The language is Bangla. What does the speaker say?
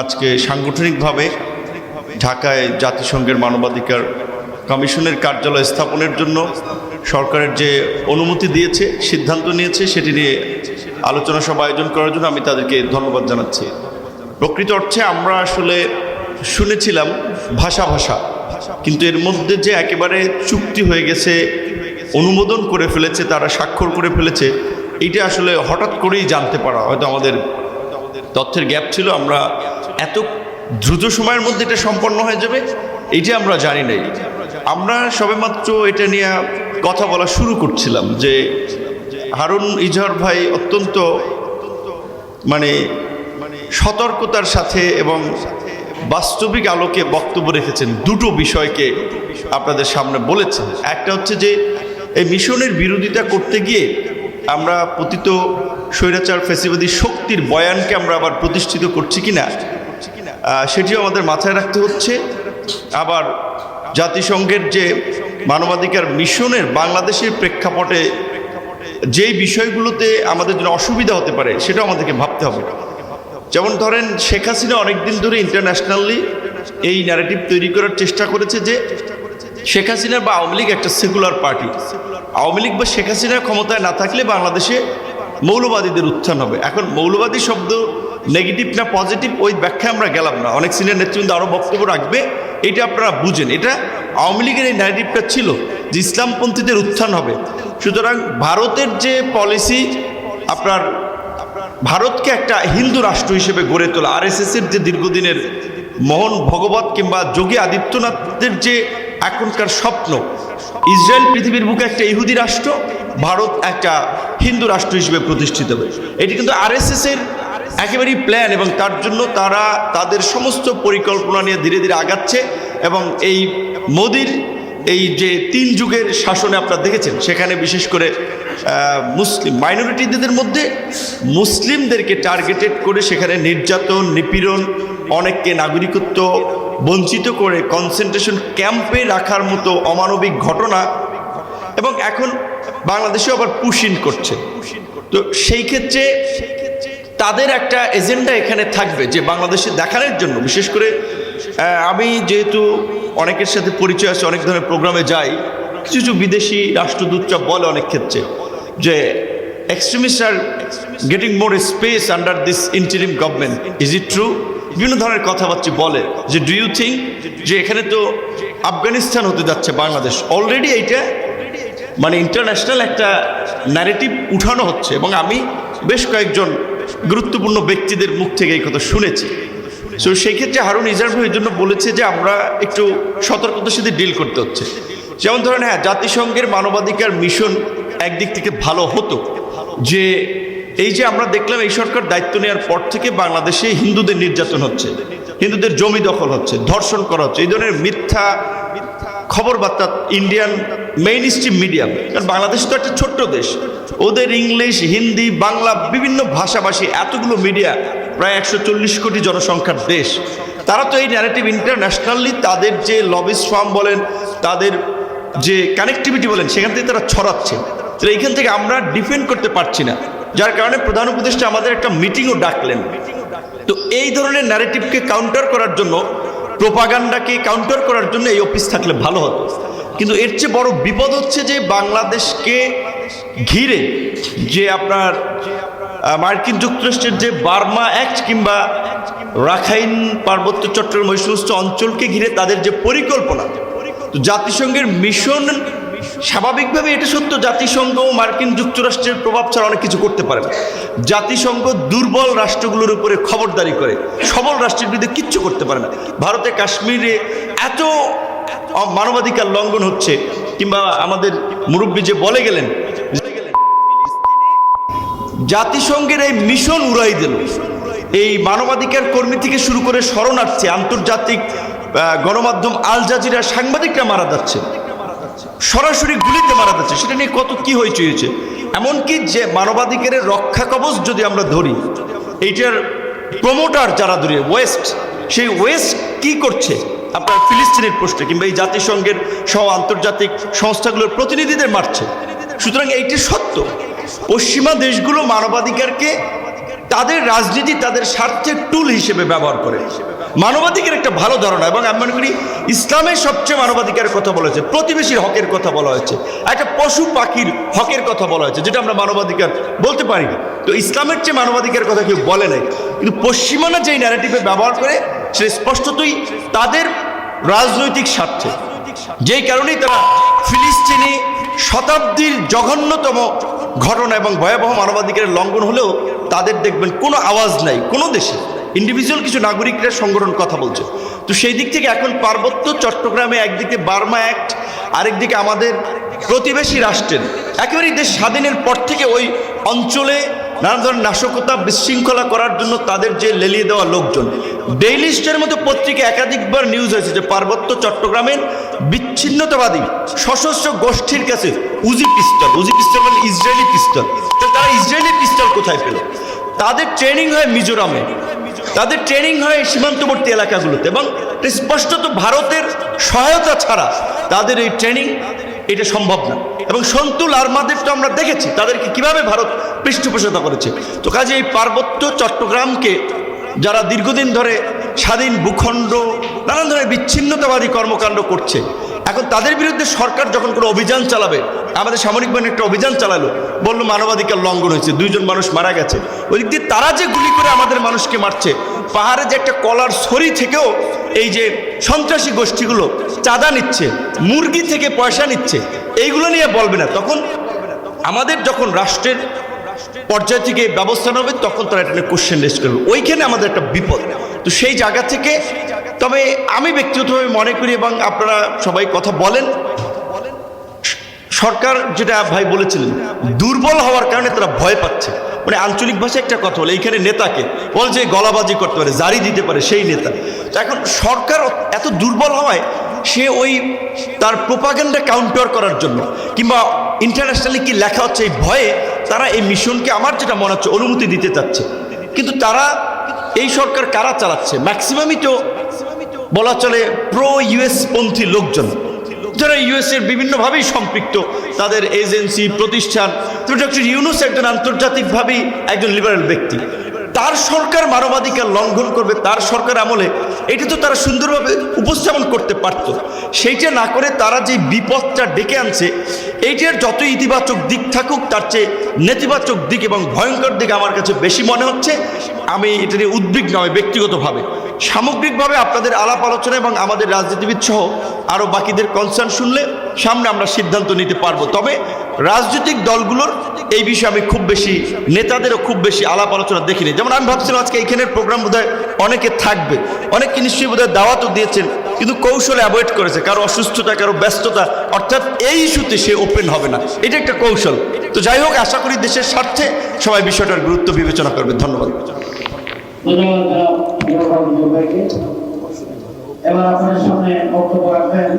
আজকে সাংগঠনিকভাবে ঢাকায় জাতিসংঘের মানবাধিকার কমিশনের কার্যালয় স্থাপনের জন্য সরকারের যে অনুমতি দিয়েছে, সিদ্ধান্ত নিয়েছে, সেটি নিয়ে আলোচনা সভা আয়োজন করার জন্য আমি তাদেরকে ধন্যবাদ জানাচ্ছি। প্রকৃত অর্থে আমরা আসলে শুনেছিলাম ভাষা ভাষা, কিন্তু এর মধ্যে যে একেবারে চুক্তি হয়ে গেছে, অনুমোদন করে ফেলেছে, তারা স্বাক্ষর করে ফেলেছে, এইটা আসলে হঠাৎ করেই জানতে পারা, হয়তো আমাদের তথ্যের গ্যাপ ছিল, আমরা এত দ্রুত সময়ের মধ্যে এটা সম্পন্ন হয়ে যাবে এইটা আমরা জানি নাই। আমরা সবেমাত্র এটা নিয়ে কথা বলা শুরু করছিলাম যে হারুন ইজহার ভাই অত্যন্ত মানে সতর্কতার সাথে এবং বাস্তবিক আলোকে বক্তব্য রেখেছেন দুটো বিষয়কে আপনাদের সামনে বলেছেন। একটা হচ্ছে যে এই মিশনের বিরোধিতা করতে গিয়ে আমরা পতিত স্বৈরাচার ফেসিবাদী শক্তির বয়ানকে আমরা আবার প্রতিষ্ঠিত করছি কিনা সেটিও আমাদের মাথায় রাখতে হচ্ছে। আবার জাতিসংঘের যে মানবাধিকার মিশনের বাংলাদেশের প্রেক্ষাপটে যেই বিষয়গুলোতে আমাদের জন্য অসুবিধা হতে পারে, সেটাও আমাদেরকে ভাবতে হবে। যেমন ধরেন, শেখ হাসিনা অনেকদিন ধরে ইন্টারন্যাশনালি এই ন্যারেটিভ তৈরি করার চেষ্টা করেছে যে শেখ হাসিনা বা আওয়ামী লীগ একটা সেকুলার পার্টি আওয়ামী লীগ বা শেখ হাসিনা ক্ষমতায় না থাকলে বাংলাদেশে মৌলবাদীদের উত্থান হবে। এখন মৌলবাদী শব্দ নেগেটিভ না পজিটিভ ওই ব্যাখ্যা আমরা গেলাম না। অনেক সিনিয়র নেতৃবৃন্দ আরও বক্তব্য রাখবে, এটা আপনারা বুঝেন। এটা আওয়ামী লীগের এই ন্যারেটিভটা ছিল যে ইসলামপন্থীদের উত্থান হবে। সুতরাং ভারতের যে পলিসি আপনার ভারতকে একটা হিন্দু রাষ্ট্র হিসেবে গড়ে তোলা আর এর যে দীর্ঘদিনের মোহন ভগবত কিংবা যোগী আদিত্যনাথের যে এখনকার স্বপ্ন, ইসরায়েল পৃথিবীর বুকে একটা ইহুদি রাষ্ট্র, ভারত একটা হিন্দু রাষ্ট্র হিসেবে প্রতিষ্ঠিত। হবে এটি কিন্তু আর এর একেবারেই প্ল্যান এবং তার জন্য তারা তাদের সমস্ত পরিকল্পনা নিয়ে ধীরে ধীরে আগাচ্ছে এবং এই মোদির এই যে তিন যুগের শাসনে আপনারা দেখেছেন, সেখানে বিশেষ করে মুসলিম মাইনরিটিদের মধ্যে মুসলিমদেরকে টার্গেটেড করে সেখানে নির্যাতন, নিপীড়ন, অনেককে নাগরিকত্ব বঞ্চিত করে কনসেন্ট্রেশন ক্যাম্পে রাখার মতো অমানবিক ঘটনা এবং এখন বাংলাদেশে আবার পুশিন করছে। তো সেই ক্ষেত্রে তাদের একটা এজেন্ডা এখানে থাকবে যে বাংলাদেশে দেখানোর জন্য। বিশেষ করে আমি যেহেতু অনেকের সাথে পরিচয় আছে, অনেক ধরনের প্রোগ্রামে যাই, কিছু কিছু বিদেশি রাষ্ট্রদূতরা বলে অনেক ক্ষেত্রে যে extremist are getting more space under this interim government is it true বিভিন্ন ধরনের কথাবার্তা বলে যে ডু ইউ থিঙ্ক যে এখানে তো আফগানিস্তান হতে যাচ্ছে বাংলাদেশ? অলরেডি এইটা মানে ইন্টারন্যাশনাল একটা ন্যারেটিভ উঠানো হচ্ছে এবং আমি বেশ কয়েকজন গুরুত্বপূর্ণ ব্যক্তিদের মুখ থেকে এই কথা শুনেছি। সো সেই ক্ষেত্রে হারুন ইজার এই জন্য বলেছে যে আমরা একটু সতর্কতার সাথে ডিল করতে হচ্ছে। যেমন ধরেন হ্যাঁ জাতিসংঘের মানবাধিকার মিশন একদিক থেকে ভালো হতো যে এই যে আমরা দেখলাম এই সরকার দায়িত্ব নেওয়ার পর থেকে বাংলাদেশে হিন্দুদের নির্যাতন হচ্ছে, হিন্দুদের জমি দখল হচ্ছে, ধর্ষণ করা হচ্ছে, এই ধরনের মিথ্যা খবর বার্তা ইন্ডিয়ান মেইন স্ট্রিম মিডিয়াম কারণ বাংলাদেশ তো একটা ছোট্ট দেশ। ওদের ইংলিশ, হিন্দি, বাংলা বিভিন্ন ভাষাভাষী, এতগুলো মিডিয়া প্রায় একশো চল্লিশ কোটি জনসংখ্যার দেশ। তারা তো এই ন্যারেটিভ ইন্টারন্যাশনালি তাদের যে লবিস ফার্ম বলেন, তাদের যে কানেক্টিভিটি বলেন, সেখান থেকে তারা ছড়াচ্ছে। তো এইখান থেকে আমরা ডিফেন্ড করতে পারছি না। যার কারণে প্রধান উপদেষ্টা আমাদের একটা মিটিংও ডাকলেন। তো এই ধরনের ন্যারেটিভকে কাউন্টার করার জন্য প্রোপাগান্ডাকে কাউন্টার করার জন্য এই অফিস থাকলে ভালো হতো। কিন্তু এর চেয়ে বড় বিপদ হচ্ছে যে বাংলাদেশকে ঘিরে যে আপনার মার্কিন যুক্তরাষ্ট্রের যে বার্মা অ্যাক্ট কিংবা রাখাইন পার্বত্য চট্টগ্রাম ওই সমস্ত অঞ্চলকে ঘিরে তাদের যে পরিকল্পনা, তো জাতিসংঘের মিশন স্বাভাবিকভাবে এটা সত্য, জাতিসংঘ মার্কিন যুক্তরাষ্ট্রের প্রভাব ছাড়া অনেক কিছু করতে পারে জাতিসংঘ দুর্বল রাষ্ট্রগুলোর উপরে খবরদারি করে, সবল রাষ্ট্রের বিরুদ্ধে কিচ্ছু করতে পারে না। ভারতে কাশ্মীরে এত মানবাধিকার লঙ্ঘন হচ্ছে কিংবা আমাদের মুরব্বী যে বলে গেলেন, জাতিসংঘের এই মিশন উড়াই দিল। এই মানবাধিকার কর্মী থেকে শুরু করে শরণার্থী আন্তর্জাতিক গণমাধ্যম আল জাজিরা সাংবাদিকরা মারা যাচ্ছে, সরাসরি গুলিতে মারা যাচ্ছে। সেটা নিয়ে কত কি হয়েছে হয়েছে? এমনকি যে মানবাধিকারের রক্ষা কবচ যদি আমরা ধরি, এইটার প্রমোটার যারা ধরে ওয়েস্ট সেই ওয়েস্ট কি করছে? আপনার ফিলিস্তিনের প্রশ্নে কিংবা এই জাতিসংঘের সহ আন্তর্জাতিক সংস্থাগুলোর প্রতিনিধিদের মারছে। সুতরাং এইটি সত্য। পশ্চিমা দেশগুলো মানবাধিকারকে তাদের রাজনীতি, তাদের স্বার্থের টুল হিসেবে ব্যবহার করে। মানবাধিকার একটা ভালো ধারণা এবং আমি মনে করি ইসলামের সবচেয়ে মানবাধিকারের কথা বলা হয়েছে, প্রতিবেশীর হকের কথা বলা হয়েছে, একটা পশু পাখির হকের কথা বলা হয়েছে, যেটা আমরা মানবাধিকার বলতে পারি না। তো ইসলামের চেয়ে মানবাধিকার কথা কেউ বলে নাই। কিন্তু পশ্চিমানা যেই ন্যারেটিভে ব্যবহার করে সে স্পষ্টতই তাদের রাজনৈতিক স্বার্থে। যেই কারণেই তারা ফিলিস্তিনি শতাব্দীর জঘন্যতম ঘটনা এবং ভয়াবহ মানবাধিকারের লঙ্ঘন হলেও তাদের দেখবেন কোনো আওয়াজ নাই, কোনো দেশে। ইন্ডিভিজুয়াল কিছু নাগরিকরা সংগঠন কথা বলছে। তো সেই দিক থেকে এখন পার্বত্য চট্টগ্রামে একদিকে বার্মা অ্যাক্ট, আরেকদিকে আমাদের প্রতিবেশী রাষ্ট্রের। একেবারেই দেশ স্বাধীনের পর থেকে ওই অঞ্চলে নানা ধরনের নাশকতা বিশৃঙ্খলা করার জন্য তাদের যে লেলিয়ে দেওয়া লোকজন ডেইলি স্টারের মতো পত্রিকা একাধিকবার নিউজ হয়েছে যে পার্বত্য চট্টগ্রামের বিচ্ছিন্নতাবাদী, সশস্ত্র গোষ্ঠীর কাছে উজি পিস্তল উজি পিস্তল মানে ইসরায়েলি পিস্তল তো তারা ইসরায়েলি পিস্তল কোথায় পেল? তাদের ট্রেনিং হয় মিজোরামে। তাদের ট্রেনিং হয় সীমান্তবর্তী এলাকাগুলোতে এবং স্পষ্টত ভারতের সহায়তা ছাড়া তাদের এই ট্রেনিং এটা সম্ভব না। এবং সন্তুল আর্মাদের তো আমরা দেখেছি, তাদেরকে কীভাবে ভারত পৃষ্ঠপোষকতা করেছে। তো কাজে এই পার্বত্য চট্টগ্রামকে যারা দীর্ঘদিন ধরে স্বাধীন, ভূখণ্ড, নানান ধরনের বিচ্ছিন্নতাবাদী কর্মকাণ্ড করছে, এখন তাদের বিরুদ্ধে সরকার যখন কোনো অভিযান চালাবে, আমাদের সামরিক বাহিনী একটা অভিযান চালালো, বলল মানবাধিকার লঙ্ঘন হয়েছে, দুইজন মানুষ মারা গেছে। ওই দিক দিয়ে তারা যে গুলি করে আমাদের মানুষকে মারছে, পাহাড়ে যে একটা কলার ছড়ি থেকেও এই যে সন্ত্রাসী গোষ্ঠীগুলো চাঁদা নিচ্ছে, মুরগি থেকে পয়সা নিচ্ছে, এইগুলো নিয়ে বলবে না। তখন আমাদের যখন রাষ্ট্রের পর্যায় থেকে ব্যবস্থা নেবে, তখন তারা এটা কোশ্চেন রেস করবে। ওইখানে আমাদের একটা বিপদ। তো সেই জায়গা থেকে, তবে আমি ব্যক্তিগতভাবে মনে করি এবং আপনারা সবাই কথা বলেন। সরকার যেটা ভাই বলেছিলেন, দুর্বল হওয়ার কারণে তারা ভয় পাচ্ছে। মানে আঞ্চলিক ভাষায় একটা কথা বলে, এইখানে নেতাকে বল যে গলাবাজি করতে পারে, জারি দিতে পারে সেই নেতা। তো এখন সরকার এত দুর্বল হওয়ায় সে ওই তার প্রোপাগেন্ডা কাউন্টার করার জন্য, কিংবা ইন্টারন্যাশনালি কি লেখা হচ্ছে এই ভয়ে তারা এই মিশনকে আমার যেটা মনে হচ্ছে অনুমতি দিতে চাচ্ছে। কিন্তু তারা এই সরকার কারা চালাচ্ছে? ম্যাক্সিমামই তো বলা চলে প্রো ইউএস পন্থী লোকজন। যারা ইউএসের বিভিন্নভাবেই সম্পৃক্ত, তাদের এজেন্সি প্রতিষ্ঠান ইউনুস একজন আন্তর্জাতিকভাবেই একজন লিবারেল ব্যক্তি। তার সরকার মানবাধিকার লঙ্ঘন করবে, তার সরকার আমলে, এটা তো তারা সুন্দরভাবে উপস্থাপন করতে পারত। সেইটা না করে তারা যে বিপদটা ডেকে আনছে, এইটার যত ইতিবাচক দিক থাকুক, তার চেয়ে নেতিবাচক দিক এবং ভয়ঙ্কর দিক আমার কাছে বেশি মনে হচ্ছে। আমি এটা নিয়ে উদ্বিগ্ন, আমি ব্যক্তিগতভাবে। সামগ্রিকভাবে আপনাদের আলাপ আলোচনা এবং আমাদের রাজনীতিবিদ সহ আরও বাকিদের কনসার্ন শুনলে সামনে আমরা সিদ্ধান্ত নিতে পারব। তবে রাজনৈতিক দলগুলোর এই বিষয়ে আমি খুব বেশি নেতাদেরও খুব বেশি আলাপ আলোচনা দেখিনি যেমন আমি ভাবছিলাম আজকে এইখানের প্রোগ্রাম বোধহয় অনেকে থাকবে অনেকে নিশ্চয়ই বোধহয় দাওয়াতও দিয়েছেন কিন্তু কৌশলে অ্যাভয়েড করেছে কারও অসুস্থতা কারও ব্যস্ততা অর্থাৎ এই ইস্যুতে সে ওপেন হবে না এটা একটা কৌশল তো যাই হোক আশা করি দেশের স্বার্থে সবাই বিষয়টার গুরুত্ব বিবেচনা করবে ধন্যবাদ এবার আপনার সামনে বক্তব্য রাখবেন